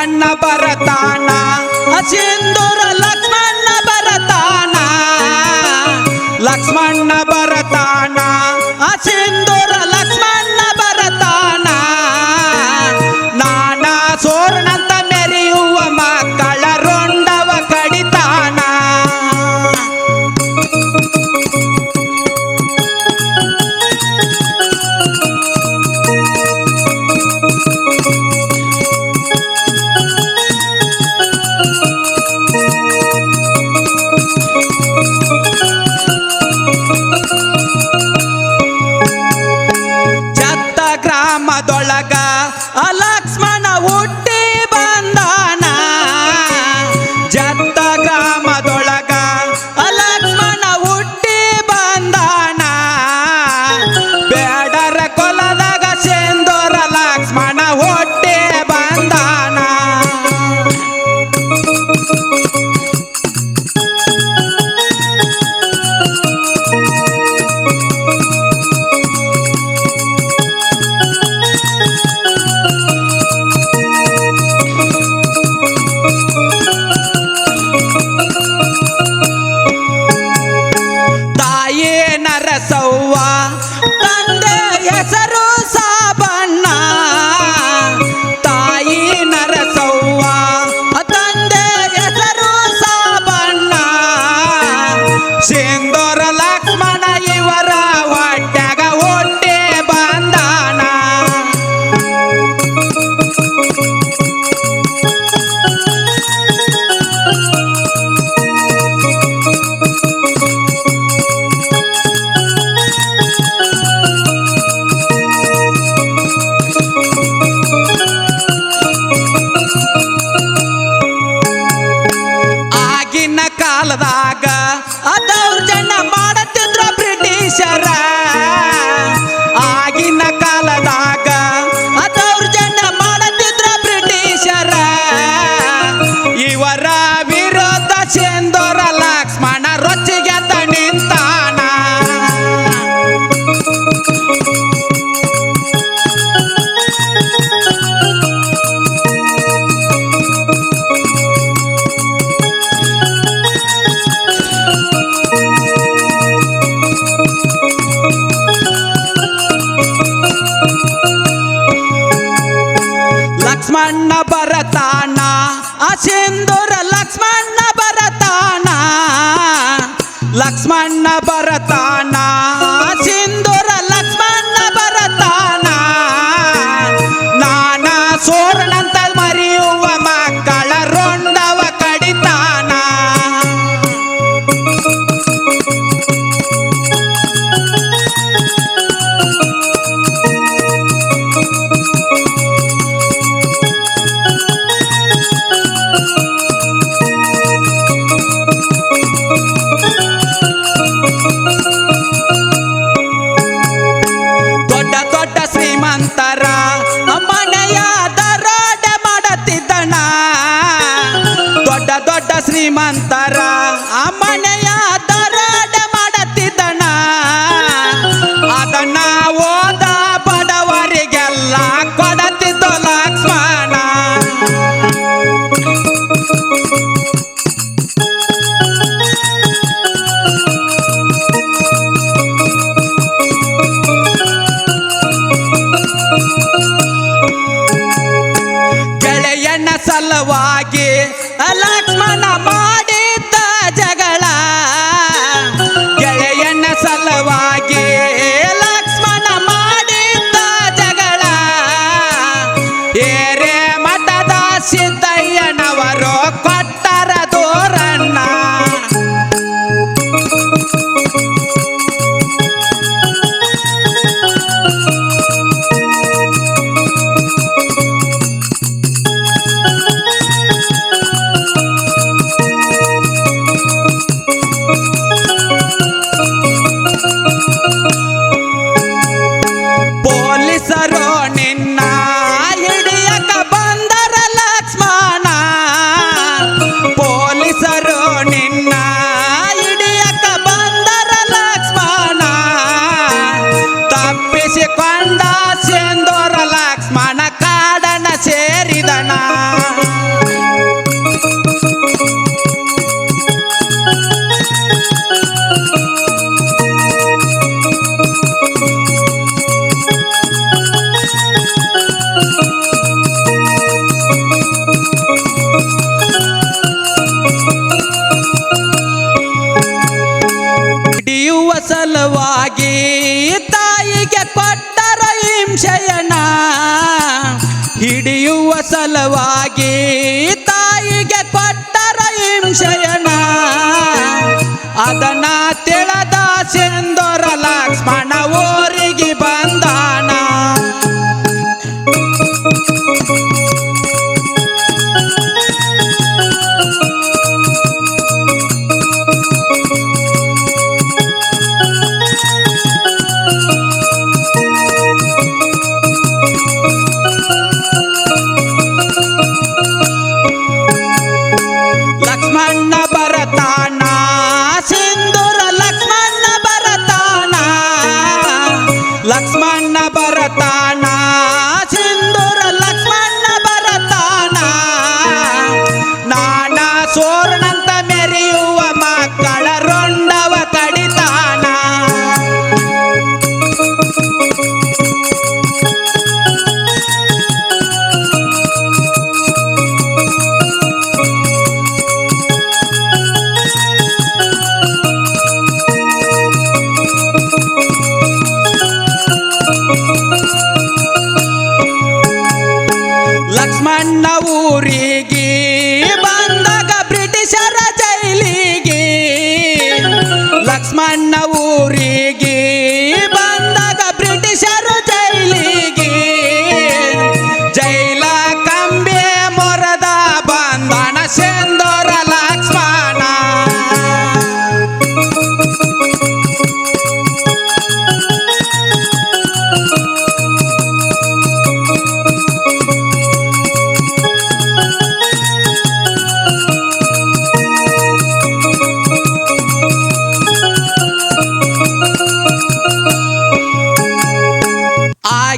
ಅಣ್ಣ ಬರತಾಣ. ಅಸೆಂದುರಲ 자 sin. ना माड লাগে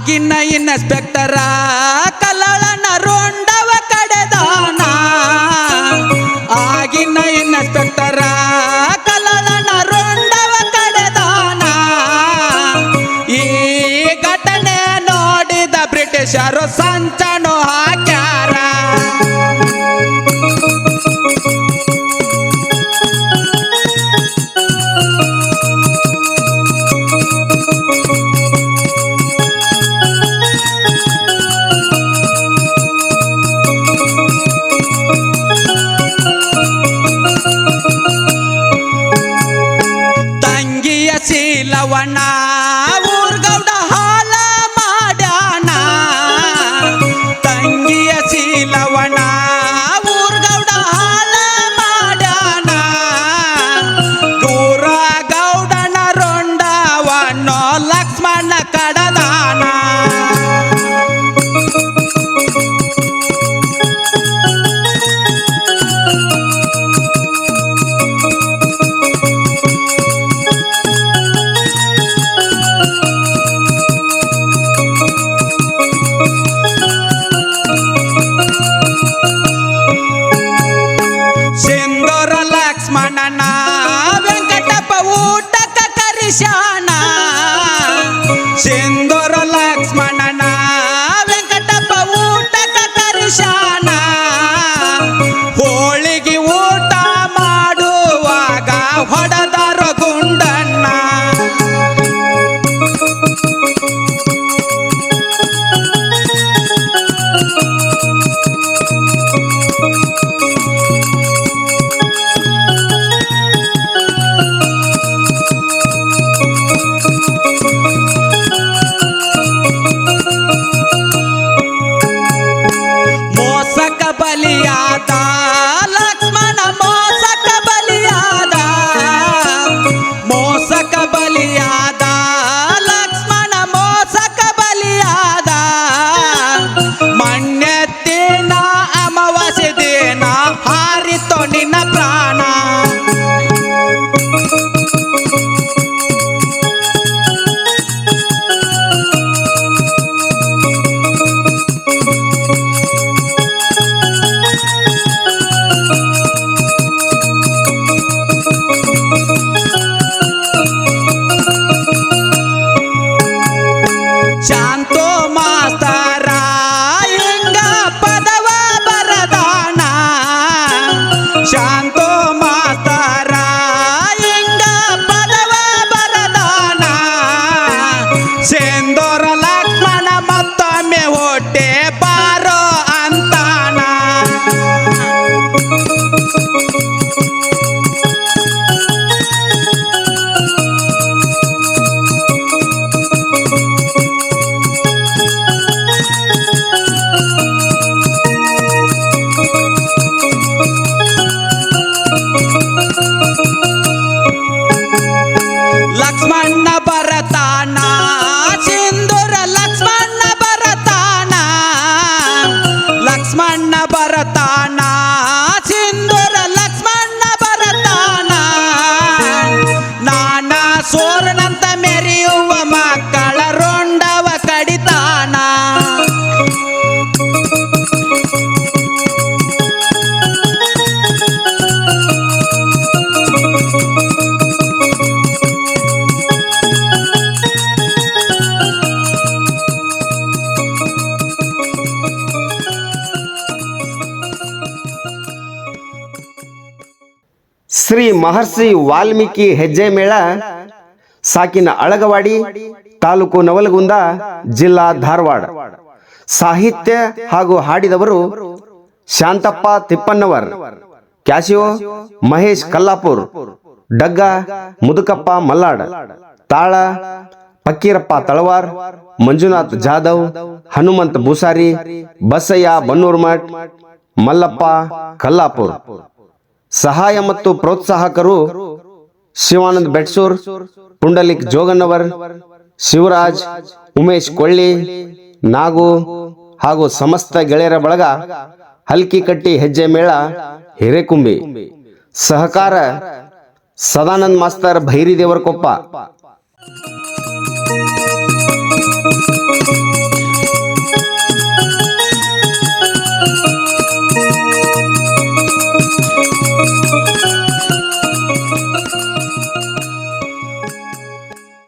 ಆಗಿನ ಇನ್ಸ್ಪೆಕ್ಟರ ಕಲಳನ ರೋಂಡವ ಕಡೆದಾನ. ಆಗಿನ ಇನ್ಸ್ಪೆಕ್ಟರ ಕಲಳನ ರೋಂಡವ ಕಡೆದಾನ. ಈ ಘಟನೆ ನೋಡಿದ ಬ್ರಿಟಿಷರು না তোমার बरताना। ಶ್ರೀ ಮಹರ್ಷಿ ವಾಲ್ಮೀಕಿ ಹೆಜ್ಜೆ ಮೇಳ, ಸಾಕಿನ ಅಳಗವಾಡಿ, ತಾಲೂಕು ನವಲಗುಂದ, ಜಿಲ್ಲಾ ಧಾರವಾಡ. ಸಾಹಿತ್ಯ ಹಾಗೂ ಹಾಡಿದವರು ಶಾಂತಪ್ಪ ತಿಪ್ಪನ್ನವರ್, ಕ್ಯಾಶಿಯೋ ಮಹೇಶ್ ಕಲ್ಲಾಪುರ್, ಡಗ್ಗ ಮುದುಕಪ್ಪ ಮಲ್ಲಾಡ್, ತಾಳ ಪಕ್ಕೀರಪ್ಪ ತಳವಾರ್, ಮಂಜುನಾಥ್ ಜಾಧವ್, ಹನುಮಂತ್ ಭೂಸಾರಿ ಬಸಯ್ಯ ಬನ್ನೂರ್ಮಠ್, ಮಲ್ಲಪ್ಪ ಕಲ್ಲಾಪುರ್. ಸಹಾಯ ಮತ್ತು ಪ್ರೋತ್ಸಾಹಕರು ಶಿವಾನಂದ್ ಬೆಟ್ಸೂರ್, ಪುಂಡಲಿಕ್ ಜೋಗನ್ನವರ್ ಶಿವರಾಜ್, ಉಮೇಶ್ ಕೊಳ್ಳಿ, ನಾಗು ಹಾಗೂ ಸಮಸ್ತ ಗೆಳೆಯರ ಬಳಗ ಹಲ್ಕಿ ಕಟ್ಟಿ ಹೆಜ್ಜೆ ಮೇಳ ಹಿರೇಕುಂಬಿ. ಸಹಕಾರ ಸದಾನಂದ್ ಮಾಸ್ತರ್ ಭೈರಿ ದೇವರಕೊಪ್ಪ.